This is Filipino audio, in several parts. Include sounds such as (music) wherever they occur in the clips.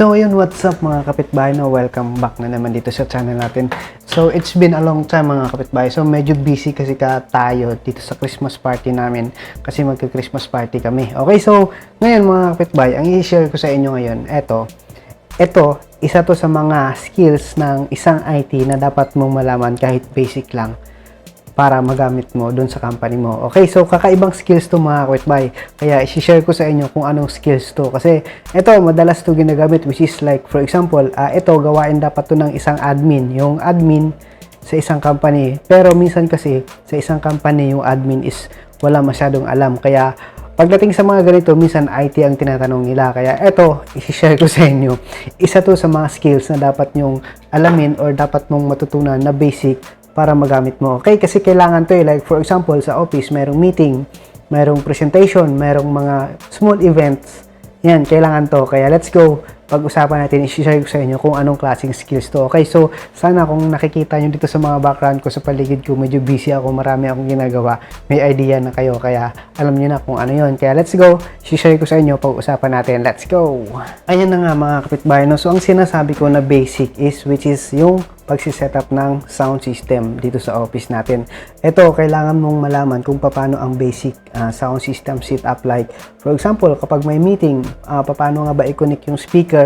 So yun, what's up mga kapitbahay no? Welcome back na naman dito sa channel natin. So it's been a long time mga kapitbahay. So medyo busy kasi ka tayo dito sa Christmas party namin kasi magka-Christmas party kami. Okay, so ngayon mga kapitbahay, ang i-share ko sa inyo ngayon, eto, eto, isa to sa mga skills ng isang IT na dapat mong malaman kahit basic lang para magamit mo doon sa company mo. Okay, so kakaibang skills to mga kwitbay. Kaya i-share ko sa inyo kung anong skills to. Kasi ito, madalas to ginagamit which is like, for example, uh, ito, gawain dapat to ng isang admin. Yung admin sa isang company. Pero minsan kasi, sa isang company, yung admin is wala masyadong alam. Kaya, pagdating sa mga ganito, minsan IT ang tinatanong nila. Kaya ito, i-share ko sa inyo. Isa to sa mga skills na dapat nyong alamin or dapat mong matutunan na basic para magamit mo. Okay, kasi kailangan to eh. Like for example, sa office, merong meeting, merong presentation, merong mga small events. Yan, kailangan to. Kaya let's go. Pag-usapan natin, i-share ko sa inyo kung anong klaseng skills to. Okay, so sana kung nakikita nyo dito sa mga background ko sa paligid ko, medyo busy ako, marami akong ginagawa. May idea na kayo, kaya alam nyo na kung ano yon. Kaya let's go. I-share ko sa inyo, pag-usapan natin. Let's go. Ayan na nga mga kapitbahay. No? So ang sinasabi ko na basic is, which is yung pagsisetup ng sound system dito sa office natin. Ito, kailangan mong malaman kung paano ang basic uh, sound system setup like. For example, kapag may meeting, uh, paano nga ba i-connect yung speaker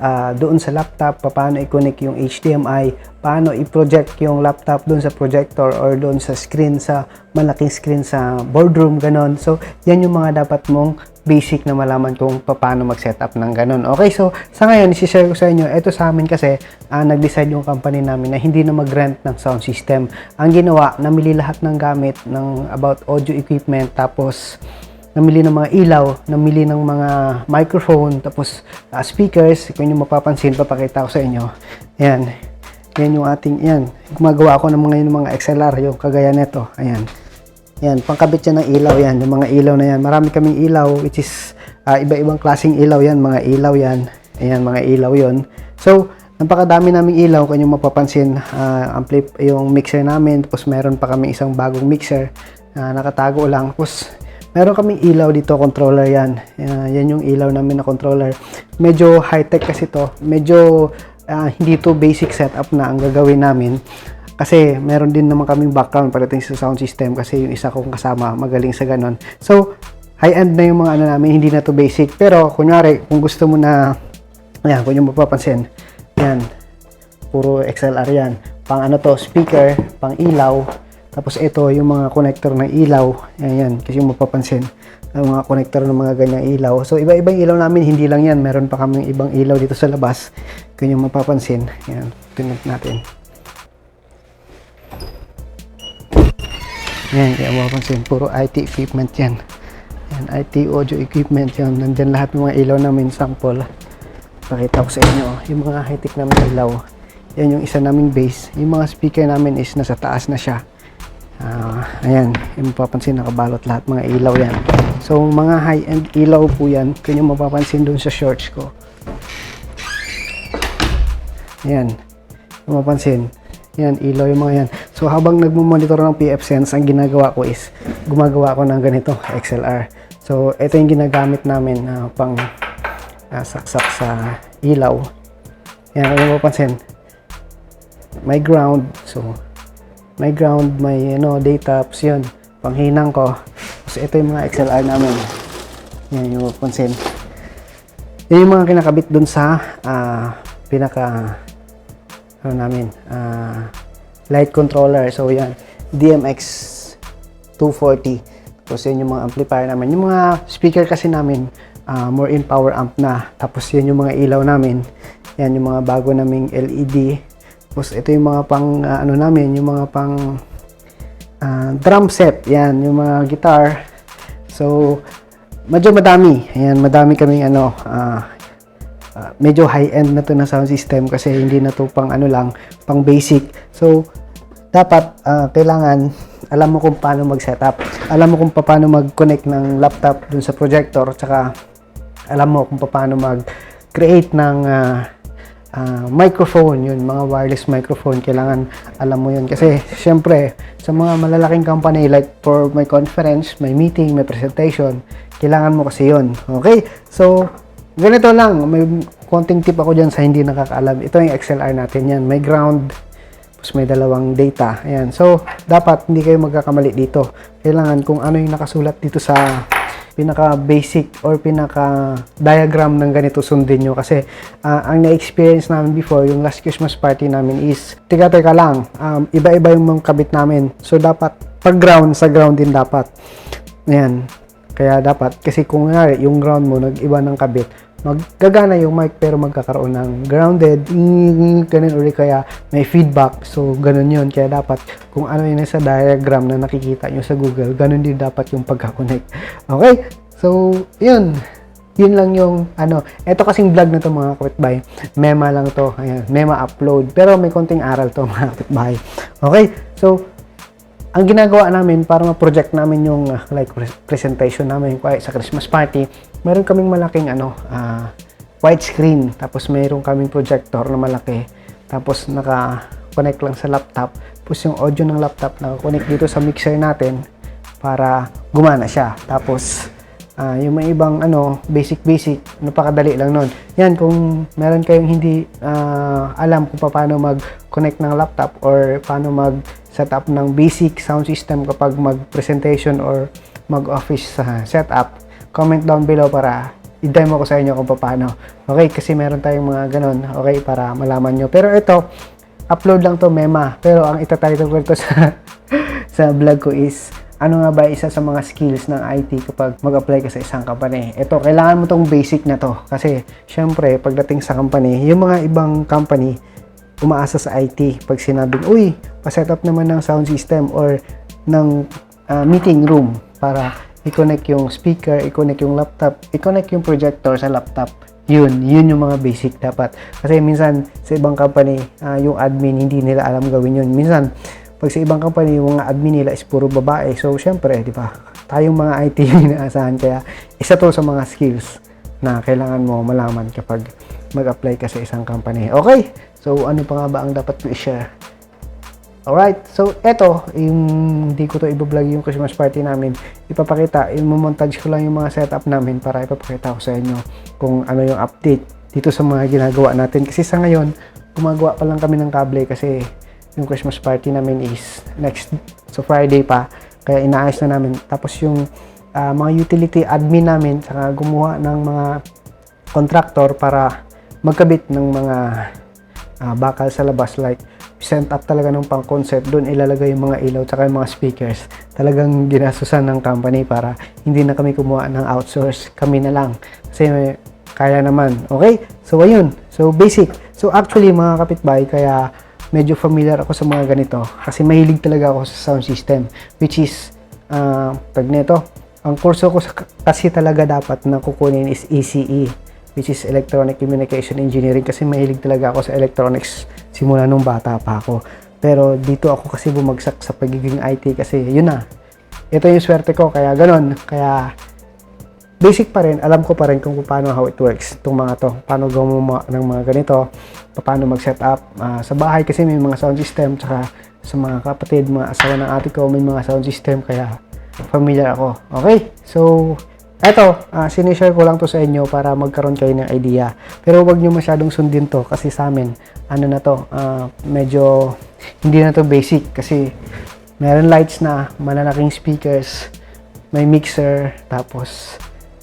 uh, doon sa laptop, paano i-connect yung HDMI, paano i-project yung laptop doon sa projector or doon sa screen sa malaking screen sa boardroom, ganon. So, yan yung mga dapat mong basic na malaman kung paano mag-setup ng ganun. Okay, so sa ngayon, isi-share ko sa inyo, ito sa amin kasi, uh, nag-decide yung company namin na hindi na mag-rent ng sound system. Ang ginawa, namili lahat ng gamit ng about audio equipment, tapos namili ng mga ilaw, namili ng mga microphone, tapos uh, speakers. Kung yung mapapansin, papakita ko sa inyo. Yan. Yan yung ating, yan. Gumagawa ako ng mga, yung mga XLR, yung kagaya nito. Ayan. Yan, pangkabit yan ng ilaw yan, yung mga ilaw na yan. Marami kaming ilaw, which is uh, iba-ibang klaseng ilaw yan, mga ilaw yan. Ayan, mga ilaw yon. So, napakadami naming ilaw, kung yung mapapansin, uh, amplip, yung mixer namin, tapos meron pa kami isang bagong mixer, uh, nakatago lang. Tapos, meron kaming ilaw dito, controller yan. Uh, yan yung ilaw namin na controller. Medyo high-tech kasi to. Medyo uh, hindi to basic setup na ang gagawin namin. Kasi meron din naman kaming background pagdating sa sound system kasi yung isa kong kasama magaling sa ganon. So, high-end na yung mga ano namin, hindi na to basic. Pero, kunyari, kung gusto mo na, ayan, kung yung mapapansin, yan, puro XLR yan. Pang ano to, speaker, pang ilaw, tapos ito, yung mga connector ng ilaw, yan, yan, kasi yung mapapansin, ang mga connector ng mga ganyang ilaw. So, iba-ibang ilaw namin, hindi lang yan, meron pa kaming ibang ilaw dito sa labas, kung yung mapapansin, yan, tingnan natin. Yan, kaya mapapansin, puro IT equipment yan. Yan, IT audio equipment yan. Nandyan lahat ng mga ilaw namin sample. Pakita ko sa inyo, yung mga high-tech namin ilaw. Yan yung isa naming base. Yung mga speaker namin is nasa taas na siya. Uh, ayan, yung mapapansin, nakabalot lahat mga ilaw yan. So, mga high-end ilaw po yan. Kung yung mapapansin dun sa shorts ko. Ayan, mapapansin. Yan, ilaw yung mga yan. So, habang nagmumonitor ng PF Sense, ang ginagawa ko is, gumagawa ko ng ganito, XLR. So, ito yung ginagamit namin uh, pang uh, saksak sa ilaw. Yan, kung mapapansin, may ground. So, may ground, may ano, data, tapos yun, panghinang ko. So, ito yung mga XLR namin. Yan, yung mapapansin. Yan yung mga kinakabit dun sa uh, pinaka ano namin, uh, light controller. So, yan, DMX 240. Tapos, yan yung mga amplifier namin. Yung mga speaker kasi namin, uh, more in power amp na. Tapos, yan yung mga ilaw namin. Yan yung mga bago naming LED. Tapos, ito yung mga pang, uh, ano namin, yung mga pang uh, drum set. Yan, yung mga guitar. So, medyo madami. Ayan, madami kaming ano, uh, uh, medyo high-end na to na sound system kasi hindi na to pang ano lang, pang basic. So, dapat uh, kailangan alam mo kung paano mag-setup. Alam mo kung paano mag-connect ng laptop dun sa projector, tsaka alam mo kung paano mag-create ng uh, uh, microphone, yun, mga wireless microphone, kailangan alam mo yun. Kasi, syempre, sa mga malalaking company, like for my conference, may meeting, may presentation, kailangan mo kasi yun. Okay? So, ganito lang, may konting tip ako dyan sa hindi nakakaalam. Ito yung XLR natin yan. May ground, tapos may dalawang data. Ayan. So, dapat hindi kayo magkakamali dito. Kailangan kung ano yung nakasulat dito sa pinaka basic or pinaka diagram ng ganito sundin nyo. Kasi ah, ang na-experience namin before yung last Christmas party namin is teka teka lang um, iba-iba yung mga kabit namin. So dapat pag ground sa ground din dapat. Ayan. Kaya dapat kasi kung nga yung ground mo nag-iba ng kabit maggagana yung mic pero magkakaroon ng grounded ganun uli kaya may feedback. So ganun yun. Kaya dapat kung ano yun sa diagram na nakikita nyo sa Google ganun din dapat yung pagka-connect okay? So yun. Yun lang yung ano eto kasing vlog na to mga kapitbahay. Mema lang to. Ayan mema upload. Pero may konting aral to (laughs) mga kapitbahay. Okay? So ang ginagawa namin para ma-project namin yung uh, like pre- presentation namin kaya sa Christmas party, meron kaming malaking ano, ah, widescreen. Tapos meron kaming projector na malaki. Tapos naka-connect lang sa laptop. Tapos yung audio ng laptop naka-connect dito sa mixer natin para gumana siya. Tapos ah, yung mga ibang ano, basic basic, napakadali lang nun. Yan kung meron kayong hindi ah, alam kung paano mag-connect ng laptop or paano mag setup ng basic sound system kapag mag-presentation or mag-office sa setup, comment down below para i-demo ko sa inyo kung paano. Okay, kasi meron tayong mga ganun, okay, para malaman nyo. Pero ito, upload lang to mema. Pero ang itatitle ko ito sa, (laughs) sa vlog ko is, ano nga ba isa sa mga skills ng IT kapag mag-apply ka sa isang company? Ito, kailangan mo tong basic na to. Kasi, syempre, pagdating sa company, yung mga ibang company, umaasa sa IT pag sinabing, uy, pa-set up naman ng sound system or ng ah, meeting room para i-connect yung speaker, i-connect yung laptop, i-connect yung projector sa laptop. Yun, yun yung mga basic dapat. Kasi minsan sa ibang company, ah, yung admin hindi nila alam gawin yun. Minsan, pag sa ibang company, yung mga admin nila is puro babae. So, syempre, di ba? Tayong mga (laughs) IT inaasahan. Kaya, isa to sa mga skills na kailangan mo malaman kapag mag-apply ka sa isang company. Okay, so ano pa nga ba ang dapat ko i-share? Alright, so eto, hindi ko to i-vlog yung Christmas party namin. Ipapakita, i-montage ko lang yung mga setup namin para ipapakita ko sa inyo kung ano yung update dito sa mga ginagawa natin. Kasi sa ngayon, gumagawa pa lang kami ng kable kasi yung Christmas party namin is next, so Friday pa. Kaya inaayos na namin. Tapos yung ah, mga utility admin namin, saka gumawa ng mga contractor para magkabit ng mga ah, bakal sa labas. Like sent up talaga ng pang concept doon ilalagay yung mga ilaw tsaka yung mga speakers. Talagang ginasusan ng company para hindi na kami kumuha ng outsource. Kami na lang. Kasi may- kaya naman. Okay? So ayun. So basic. So actually mga kapitbahay kaya medyo familiar ako sa mga ganito kasi mahilig talaga ako sa sound system which is uh, tag nito ang kurso ko kasi talaga dapat na kukunin is ECE which is Electronic Communication Engineering kasi mahilig talaga ako sa electronics simula nung bata pa ako. Pero dito ako kasi bumagsak sa pagiging IT kasi yun na. Ito yung swerte ko kaya ganun. Kaya basic pa rin, alam ko pa rin kung paano how it works itong mga to. Paano gumawa ng mga ganito, paano mag-set up. Ah, sa bahay kasi may mga sound system tsaka sa mga kapatid, mga asawa ng ate ko may mga sound system kaya familiar ako. Okay? So, eto, uh, sinishare ko lang to sa inyo para magkaroon kayo ng idea. Pero wag nyo masyadong sundin to kasi sa amin, ano na to, ah, medyo hindi na to basic kasi meron lights na, malalaking speakers, may mixer, tapos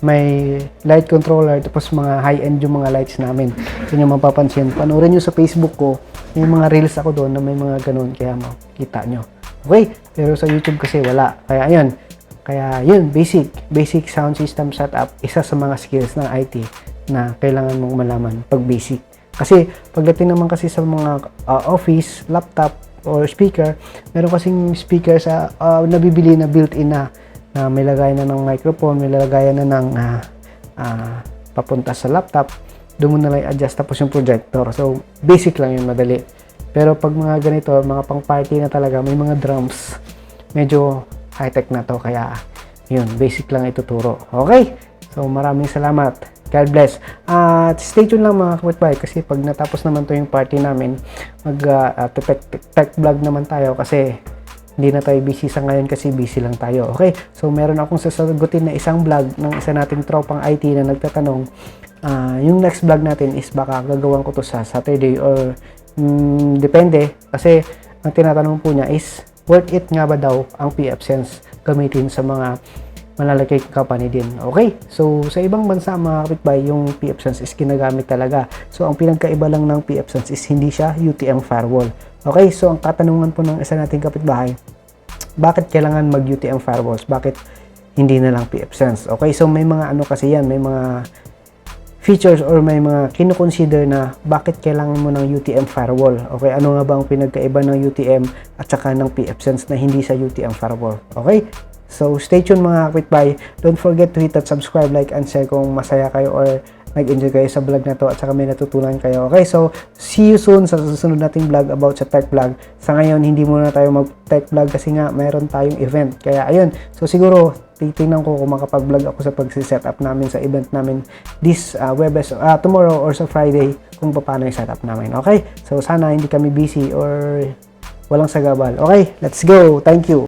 may light controller, tapos mga high-end yung mga lights namin. Yun yung mapapansin. Panoorin nyo sa Facebook ko, may mga reels ako doon na may mga ganun, kaya makita nyo. Okay, pero sa YouTube kasi wala. Kaya ayun, kaya yun, basic, basic sound system setup, isa sa mga skills ng IT na kailangan mong malaman pag basic. Kasi pagdating naman kasi sa mga uh, office, laptop, or speaker, meron kasing speaker sa uh, nabibili na built-in na na may lagayan na ng microphone, may lagayan na ng ah, ah, papunta sa laptop, doon mo na lang adjust tapos yung projector. So, basic lang yun, madali. Pero pag mga ganito, mga pang party na talaga, may mga drums, medyo high-tech na to. Kaya, yun, basic lang ituturo. Okay? So, maraming salamat. God bless. At stay tuned lang mga kapitbahay kasi pag natapos naman to yung party namin, mag uh, tech, tech vlog naman tayo kasi hindi na tayo busy sa ngayon kasi busy lang tayo. Okay? So, meron akong sasagutin na isang vlog ng isa nating tropang IT na nagtatanong Ah, yung next vlog natin is baka gagawin ko to sa Saturday or mm, depende kasi ang tinatanong po niya is worth it nga ba daw ang PF Sense gamitin sa mga malalaki company din. Okay? So, sa ibang bansa mga kapitbahay, yung PF Sense is ginagamit talaga. So, ang pinagkaiba lang ng PF Sense is hindi siya UTM firewall. Okay? So, ang katanungan po ng isa nating kapitbahay, bakit kailangan mag UTM firewalls? Bakit hindi na lang PF Sense? Okay? So, may mga ano kasi yan, may mga features or may mga kinoconsider na bakit kailangan mo ng UTM firewall. Okay, ano nga ba ang pinagkaiba ng UTM at saka ng PF Sense na hindi sa UTM firewall. Okay? So, stay tuned mga kapitbahay. Don't forget to hit that subscribe, like, and share kung masaya kayo or nag-enjoy kayo sa vlog na to at saka may natutunan kayo. Okay, so see you soon sa susunod nating vlog about sa tech vlog. Sa ngayon, hindi muna tayo mag-tech vlog kasi nga mayroon tayong event. Kaya ayun, so siguro titingnan ko kung makapag-vlog ako sa pag-set up namin sa event namin this uh, Webes, uh, tomorrow or sa Friday kung paano yung setup namin. Okay? So sana hindi kami busy or walang sagabal. Okay, let's go. Thank you.